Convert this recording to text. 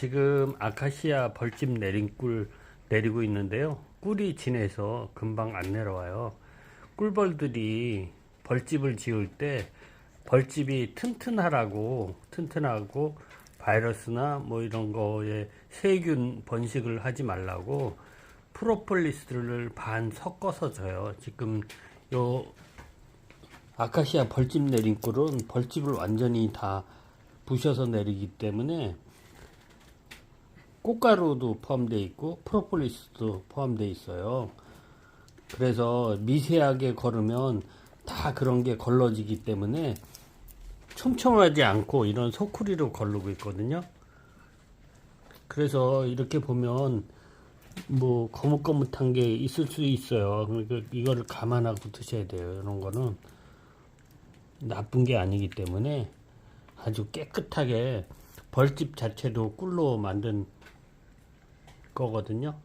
지금 아카시아 벌집 내린 꿀 내리고 있는데요. 꿀이 진해서 금방 안 내려와요. 꿀벌들이 벌집을 지을 때 벌집이 튼튼하라고 튼튼하고 바이러스나 뭐 이런 거에 세균 번식을 하지 말라고 프로폴리스를 반 섞어서 줘요. 지금 요 아카시아 벌집 내린 꿀은 벌집을 완전히 다 부셔서 내리기 때문에 꽃가루도 포함되어 있고 프로폴리스도 포함되어 있어요. 그래서 미세하게 걸으면 다 그런 게 걸러지기 때문에 촘촘하지 않고 이런 소쿠리로 걸르고 있거든요. 그래서 이렇게 보면 뭐 거뭇거뭇한 게 있을 수 있어요. 그러니까 이거를 감안하고 드셔야 돼요. 이런 거는 나쁜 게 아니기 때문에 아주 깨끗하게 벌집 자체도 꿀로 만든 거거든요.